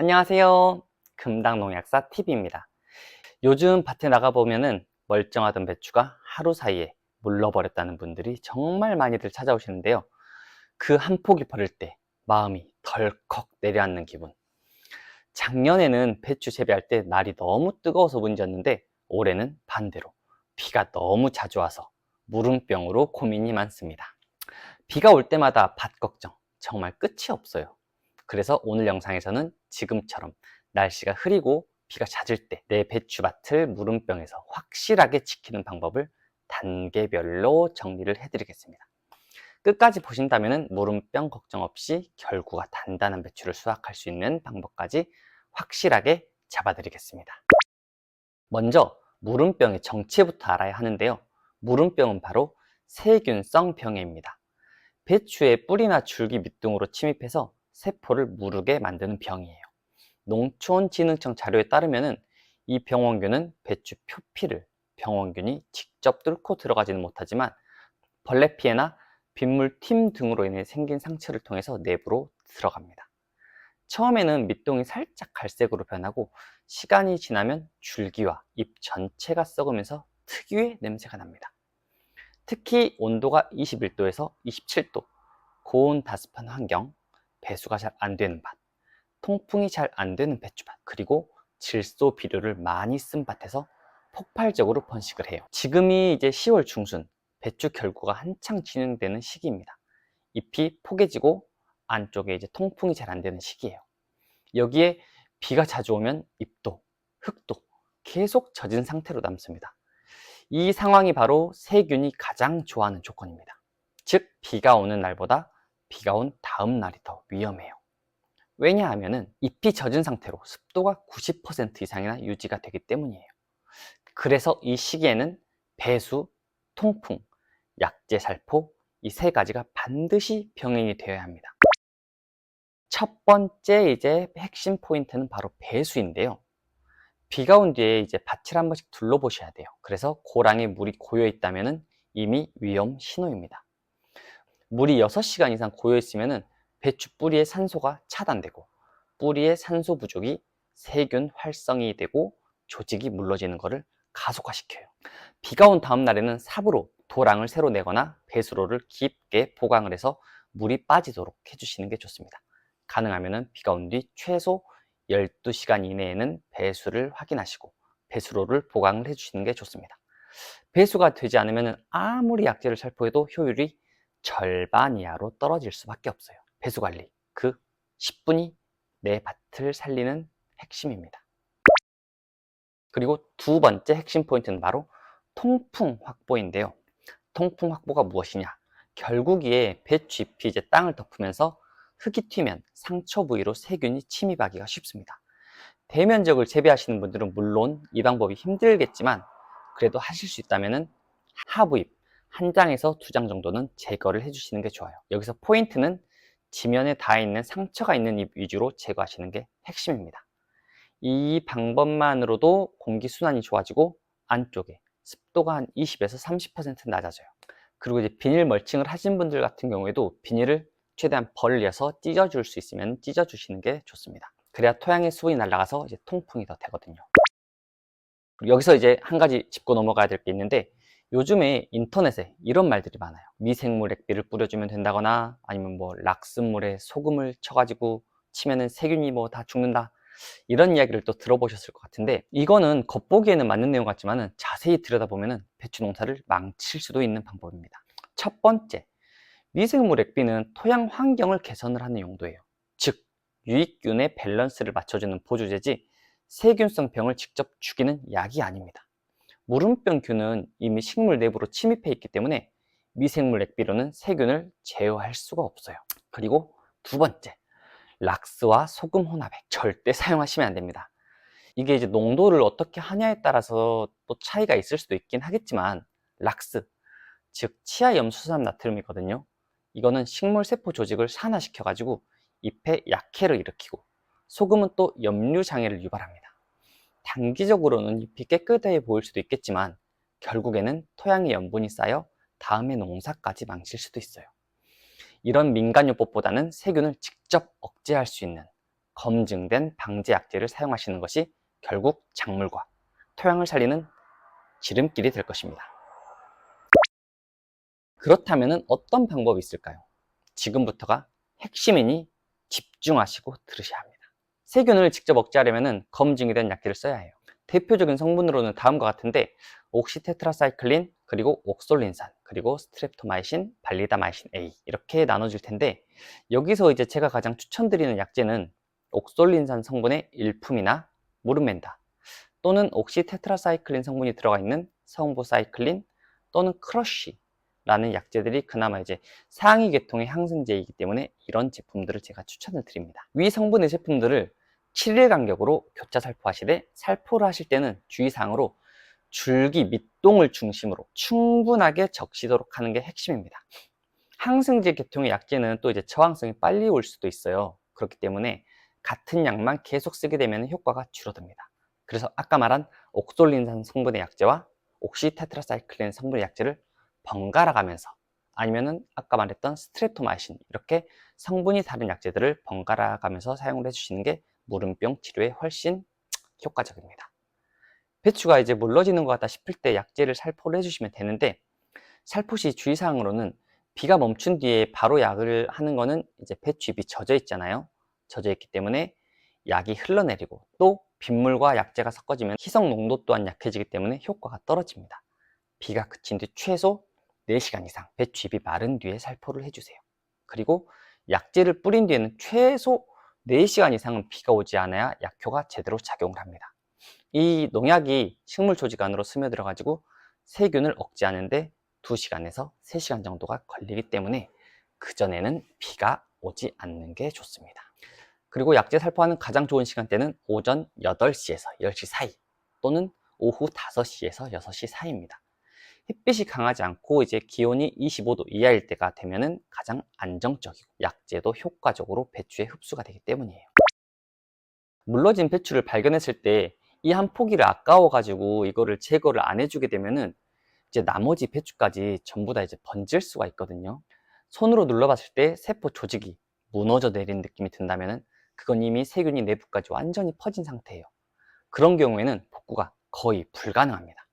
안녕하세요. 금당농약사 TV입니다. 요즘 밭에 나가보면은 멀쩡하던 배추가 하루 사이에 물러버렸다는 분들이 정말 많이들 찾아오시는데요. 그 한 폭이 버릴 때 마음이 덜컥 내려앉는 기분. 작년에는 배추 재배할 때 날이 너무 뜨거워서 문제였는데 올해는 반대로 비가 너무 자주 와서 무름병으로 고민이 많습니다. 비가 올 때마다 밭 걱정 정말 끝이 없어요. 그래서 오늘 영상에서는 지금처럼 날씨가 흐리고 비가 잦을 때 내 배추밭을 무름병에서 확실하게 지키는 방법을 단계별로 정리를 해드리겠습니다. 끝까지 보신다면 무름병 걱정 없이 결구가 단단한 배추를 수확할 수 있는 방법까지 확실하게 잡아드리겠습니다. 먼저 무름병의 정체부터 알아야 하는데요. 무름병은 바로 세균성 병해입니다. 배추의 뿌리나 줄기 밑둥으로 침입해서 세포를 무르게 만드는 병이에요. 농촌진흥청 자료에 따르면 이 병원균은 배추 표피를 병원균이 직접 뚫고 들어가지는 못하지만 벌레 피해나 빗물 팀 등으로 인해 생긴 상처를 통해서 내부로 들어갑니다. 처음에는 밑동이 살짝 갈색으로 변하고 시간이 지나면 줄기와 잎 전체가 썩으면서 특유의 냄새가 납니다. 특히 온도가 21도에서 27도, 고온 다습한 환경, 배수가 잘 안 되는 밭, 통풍이 잘 안 되는 배추밭, 그리고 질소 비료를 많이 쓴 밭에서 폭발적으로 번식을 해요. 지금이 이제 10월 중순, 배추 결구가 한창 진행되는 시기입니다. 잎이 포개지고 안쪽에 이제 통풍이 잘 안 되는 시기예요. 여기에 비가 자주 오면 잎도 흙도 계속 젖은 상태로 남습니다. 이 상황이 바로 세균이 가장 좋아하는 조건입니다. 즉, 비가 오는 날보다 비가 온 다음 날이 더 위험해요. 왜냐하면 잎이 젖은 상태로 습도가 90% 이상이나 유지가 되기 때문이에요. 그래서 이 시기에는 배수, 통풍, 약재 살포 이 세 가지가 반드시 병행이 되어야 합니다. 첫 번째 이제 핵심 포인트는 바로 배수인데요. 비가 온 뒤에 이제 밭을 한 번씩 둘러보셔야 돼요. 그래서 고랑에 물이 고여 있다면 이미 위험 신호입니다. 물이 6시간 이상 고여 있으면 배추 뿌리의 산소가 차단되고 뿌리의 산소 부족이 세균 활성이 되고 조직이 물러지는 것을 가속화시켜요. 비가 온 다음 날에는 삽으로 도랑을 새로 내거나 배수로를 깊게 보강을 해서 물이 빠지도록 해주시는 게 좋습니다. 가능하면 비가 온 뒤 최소 12시간 이내에는 배수를 확인하시고 배수로를 보강을 해주시는 게 좋습니다. 배수가 되지 않으면 아무리 약재를 살포해도 효율이 절반 이하로 떨어질 수밖에 없어요. 배수 관리 그 10분이 내 밭을 살리는 핵심입니다. 그리고 두 번째 핵심 포인트는 바로 통풍 확보인데요. 통풍 확보가 무엇이냐? 결국에 배추 잎이 이제 땅을 덮으면서 흙이 튀면 상처 부위로 세균이 침입하기가 쉽습니다. 대면적을 재배하시는 분들은 물론 이 방법이 힘들겠지만 그래도 하실 수 있다면 하부잎 한 장에서 두 장 정도는 제거를 해주시는 게 좋아요. 여기서 포인트는 지면에 닿아 있는 상처가 있는 잎 위주로 제거하시는 게 핵심입니다. 이 방법만으로도 공기순환이 좋아지고 안쪽에 습도가 한 20에서 30% 낮아져요. 그리고 이제 비닐 멀칭을 하신 분들 같은 경우에도 비닐을 최대한 벌려서 찢어줄 수 있으면 찢어주시는 게 좋습니다. 그래야 토양의 수분이 날아가서 이제 통풍이 더 되거든요. 여기서 이제 한 가지 짚고 넘어가야 될 게 있는데 요즘에 인터넷에 이런 말들이 많아요. 미생물 액비를 뿌려주면 된다거나 아니면 뭐 락스물에 소금을 쳐가지고 치면은 세균이 뭐 다 죽는다. 이런 이야기를 또 들어보셨을 것 같은데 이거는 겉보기에는 맞는 내용 같지만 자세히 들여다보면 배추 농사를 망칠 수도 있는 방법입니다. 첫 번째, 미생물 액비는 토양 환경을 개선을 하는 용도예요. 즉, 유익균의 밸런스를 맞춰주는 보조제지 세균성 병을 직접 죽이는 약이 아닙니다. 무름병균은 이미 식물 내부로 침입해 있기 때문에 미생물 액비로는 세균을 제어할 수가 없어요. 그리고 두 번째, 락스와 소금 혼합액 절대 사용하시면 안 됩니다. 이게 이제 농도를 어떻게 하냐에 따라서 또 차이가 있을 수도 있긴 하겠지만 락스, 즉 치아 염수산 나트륨이거든요. 이거는 식물 세포 조직을 산화시켜 가지고 잎에 약해를 일으키고 소금은 또 염류 장애를 유발합니다. 단기적으로는 잎이 깨끗해 보일 수도 있겠지만 결국에는 토양에 염분이 쌓여 다음의 농사까지 망칠 수도 있어요. 이런 민간요법보다는 세균을 직접 억제할 수 있는 검증된 방제 약제를 사용하시는 것이 결국 작물과 토양을 살리는 지름길이 될 것입니다. 그렇다면 어떤 방법이 있을까요? 지금부터가 핵심이니 집중하시고 들으셔야 합니다. 세균을 직접 억제하려면 검증이 된 약제를 써야 해요. 대표적인 성분으로는 다음과 같은데 옥시테트라사이클린, 그리고 옥솔린산, 그리고 스트랩토마이신, 발리다마이신 A 이렇게 나눠질 텐데 여기서 이제 제가 가장 추천드리는 약제는 옥솔린산 성분의 일품이나 무르멘다 또는 옥시테트라사이클린 성분이 들어가 있는 성보사이클린 또는 크러쉬라는 약제들이 그나마 이제 상위 계통의 항생제이기 때문에 이런 제품들을 제가 추천을 드립니다. 위 성분의 제품들을 7일 간격으로 교차 살포하시되 살포를 하실 때는 주의사항으로 줄기 밑동을 중심으로 충분하게 적시도록 하는 게 핵심입니다. 항생제 계통의 약제는 또 이제 저항성이 빨리 올 수도 있어요. 그렇기 때문에 같은 약만 계속 쓰게 되면 효과가 줄어듭니다. 그래서 아까 말한 옥솔린산 성분의 약제와 옥시테트라사이클린 성분의 약제를 번갈아 가면서 아니면은 아까 말했던 스트레토마이신 이렇게 성분이 다른 약제들을 번갈아 가면서 사용을 해주시는 게 무름병 치료에 훨씬 효과적입니다. 배추가 이제 물러지는 것 같다 싶을 때 약제를 살포를 해주시면 되는데 살포 시 주의사항으로는 비가 멈춘 뒤에 바로 약을 하는 거는 이제 배추 잎이 젖어 있잖아요. 젖어 있기 때문에 약이 흘러내리고 또 빗물과 약재가 섞어지면 희석 농도 또한 약해지기 때문에 효과가 떨어집니다. 비가 그친 뒤 최소 4시간 이상 배추 잎이 마른 뒤에 살포를 해주세요. 그리고 약재를 뿌린 뒤에는 최소 4시간 이상은 비가 오지 않아야 약효가 제대로 작용을 합니다. 이 농약이 식물 조직 안으로 스며들어 가지고 세균을 억제하는데 2시간에서 3시간 정도가 걸리기 때문에 그전에는 비가 오지 않는 게 좋습니다. 그리고 약재 살포하는 가장 좋은 시간대는 오전 8시에서 10시 사이 또는 오후 5시에서 6시 사이입니다. 햇빛이 강하지 않고 이제 기온이 25도 이하일 때가 되면은 가장 안정적이고 약재도 효과적으로 배추에 흡수가 되기 때문이에요. 물러진 배추를 발견했을 때 이 한 포기를 아까워 가지고 이거를 제거를 안 해주게 되면은 이제 나머지 배추까지 전부 다 이제 번질 수가 있거든요. 손으로 눌러봤을 때 세포 조직이 무너져 내린 느낌이 든다면은 그건 이미 세균이 내부까지 완전히 퍼진 상태예요. 그런 경우에는 복구가 거의 불가능합니다.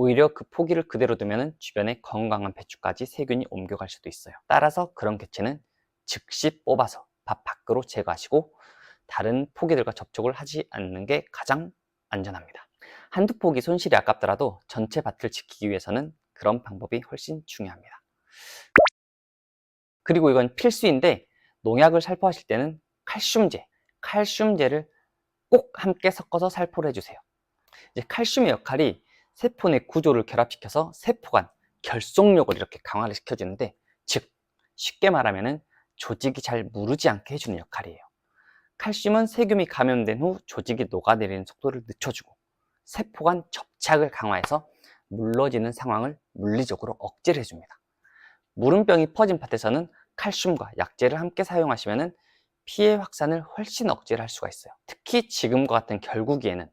오히려 그 포기를 그대로 두면 주변에 건강한 배추까지 세균이 옮겨갈 수도 있어요. 따라서 그런 개체는 즉시 뽑아서 밭 밖으로 제거하시고 다른 포기들과 접촉을 하지 않는 게 가장 안전합니다. 한두 포기 손실이 아깝더라도 전체 밭을 지키기 위해서는 그런 방법이 훨씬 중요합니다. 그리고 이건 필수인데 농약을 살포하실 때는 칼슘제, 칼슘제를 꼭 함께 섞어서 살포를 해주세요. 이제 칼슘의 역할이 세포 내 구조를 결합시켜서 세포 간 결속력을 이렇게 강화를 시켜주는데 즉 쉽게 말하면 조직이 잘 무르지 않게 해주는 역할이에요. 칼슘은 세균이 감염된 후 조직이 녹아내리는 속도를 늦춰주고 세포 간 접착을 강화해서 물러지는 상황을 물리적으로 억제를 해줍니다. 무름병이 퍼진 밭에서는 칼슘과 약재를 함께 사용하시면 피해 확산을 훨씬 억제를 할 수가 있어요. 특히 지금과 같은 결구기에는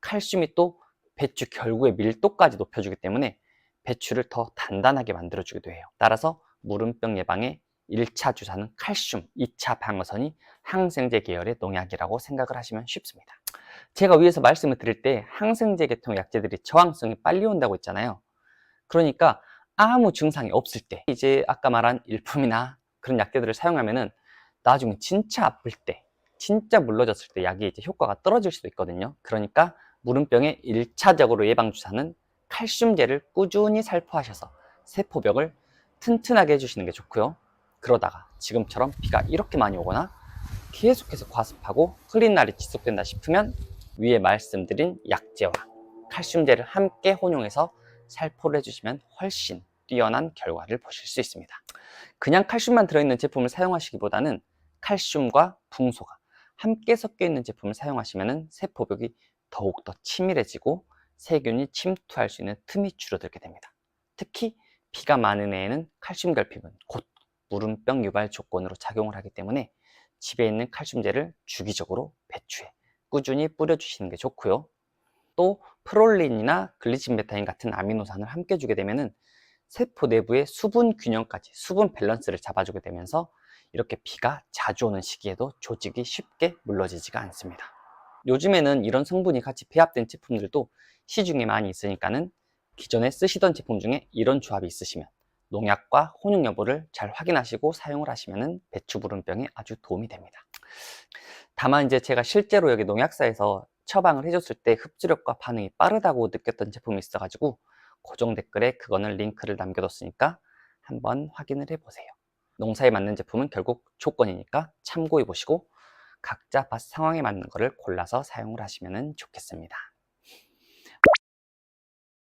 칼슘이 또 배추 결구의 밀도까지 높여주기 때문에 배추를 더 단단하게 만들어주기도 해요. 따라서 무름병 예방에 1차 주사는 칼슘, 2차 방어선이 항생제 계열의 농약이라고 생각을 하시면 쉽습니다. 제가 위에서 말씀을 드릴 때 항생제 계통 약제들이 저항성이 빨리 온다고 했잖아요. 그러니까 아무 증상이 없을 때 이제 아까 말한 일품이나 그런 약제들을 사용하면은 나중에 진짜 아플 때 진짜 물러졌을 때 약이 이제 효과가 떨어질 수도 있거든요. 그러니까 무름병의 1차적으로 예방주사는 칼슘제를 꾸준히 살포하셔서 세포벽을 튼튼하게 해주시는 게 좋고요. 그러다가 지금처럼 비가 이렇게 많이 오거나 계속해서 과습하고 흐린 날이 지속된다 싶으면 위에 말씀드린 약제와 칼슘제를 함께 혼용해서 살포를 해주시면 훨씬 뛰어난 결과를 보실 수 있습니다. 그냥 칼슘만 들어있는 제품을 사용하시기보다는 칼슘과 붕소가 함께 섞여 있는 제품을 사용하시면 세포벽이 더욱더 치밀해지고 세균이 침투할 수 있는 틈이 줄어들게 됩니다. 특히 비가 많은 해에는 칼슘 결핍은 곧 무름병 유발 조건으로 작용을 하기 때문에 집에 있는 칼슘제를 주기적으로 배추에 꾸준히 뿌려주시는 게 좋고요. 또 프롤린이나 글리친 베타인 같은 아미노산을 함께 주게 되면 세포 내부의 수분 균형까지 수분 밸런스를 잡아주게 되면서 이렇게 비가 자주 오는 시기에도 조직이 쉽게 물러지지가 않습니다. 요즘에는 이런 성분이 같이 배합된 제품들도 시중에 많이 있으니까는 기존에 쓰시던 제품 중에 이런 조합이 있으시면 농약과 혼용 여부를 잘 확인하시고 사용을 하시면 배추 부름병에 아주 도움이 됩니다. 다만 이제 제가 실제로 여기 농약사에서 처방을 해줬을 때 흡수력과 반응이 빠르다고 느꼈던 제품이 있어가지고 고정 댓글에 그거는 링크를 남겨뒀으니까 한번 확인을 해보세요. 농사에 맞는 제품은 결국 조건이니까 참고해 보시고 각자 밭 상황에 맞는 거를 골라서 사용을 하시면 좋겠습니다.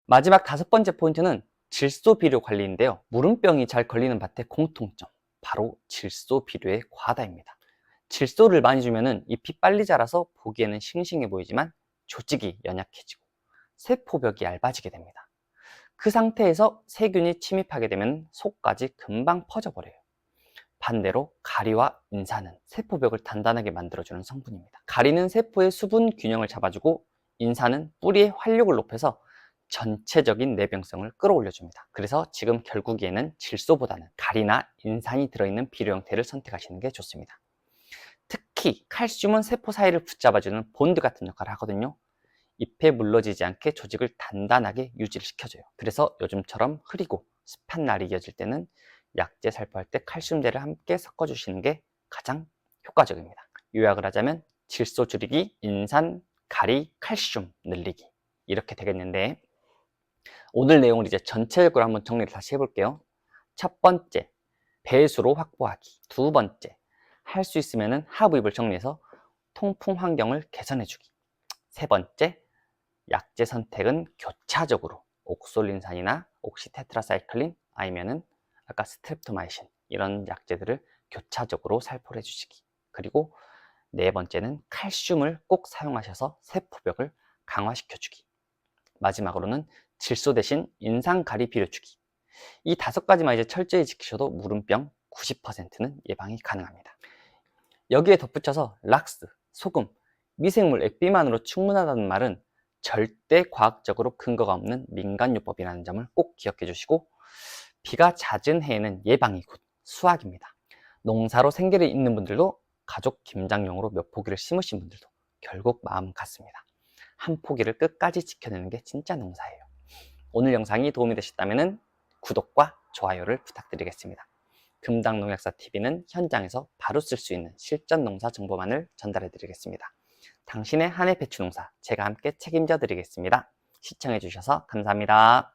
마지막 다섯 번째 포인트는 질소 비료 관리인데요. 무름병이 잘 걸리는 밭의 공통점, 바로 질소 비료의 과다입니다. 질소를 많이 주면은 잎이 빨리 자라서 보기에는 싱싱해 보이지만 조직이 연약해지고 세포벽이 얇아지게 됩니다. 그 상태에서 세균이 침입하게 되면 속까지 금방 퍼져버려요. 반대로 가리와 인산은 세포벽을 단단하게 만들어주는 성분입니다. 가리는 세포의 수분 균형을 잡아주고 인산은 뿌리의 활력을 높여서 전체적인 내병성을 끌어올려줍니다. 그래서 지금 결국에는 질소보다는 가리나 인산이 들어있는 비료 형태를 선택하시는 게 좋습니다. 특히 칼슘은 세포 사이를 붙잡아주는 본드 같은 역할을 하거든요. 잎에 물러지지 않게 조직을 단단하게 유지를 시켜줘요. 그래서 요즘처럼 흐리고 습한 날이 이어질 때는 약재 살포할 때 칼슘제를 함께 섞어주시는 게 가장 효과적입니다. 요약을 하자면 질소 줄이기, 인산, 가리, 칼슘 늘리기 이렇게 되겠는데 오늘 내용을 이제 전체적으로 한번 정리를 다시 해볼게요. 첫 번째, 배수로 확보하기. 두 번째, 할 수 있으면 하부입을 정리해서 통풍 환경을 개선해주기. 세 번째, 약재 선택은 교차적으로 옥솔린산이나 옥시테트라사이클린 아니면은 아까 스트랩토마이신 이런 약재들을 교차적으로 살포를 해주시기. 그리고 네 번째는 칼슘을 꼭 사용하셔서 세포벽을 강화시켜주기. 마지막으로는 질소 대신 인상 가리 비료 주기. 이 다섯 가지만 이제 철저히 지키셔도 무름병 90%는 예방이 가능합니다. 여기에 덧붙여서 락스, 소금, 미생물 액비만으로 충분하다는 말은 절대 과학적으로 근거가 없는 민간요법이라는 점을 꼭 기억해 주시고 비가 잦은 해에는 예방이 곧 수확입니다. 농사로 생계를 잇는 분들도 가족 김장용으로 몇 포기를 심으신 분들도 결국 마음 같습니다. 한 포기를 끝까지 지켜내는 게 진짜 농사예요. 오늘 영상이 도움이 되셨다면 구독과 좋아요를 부탁드리겠습니다. 금당 농약사 TV는 현장에서 바로 쓸 수 있는 실전 농사 정보만을 전달해 드리겠습니다. 당신의 한해 배추 농사 제가 함께 책임져 드리겠습니다. 시청해 주셔서 감사합니다.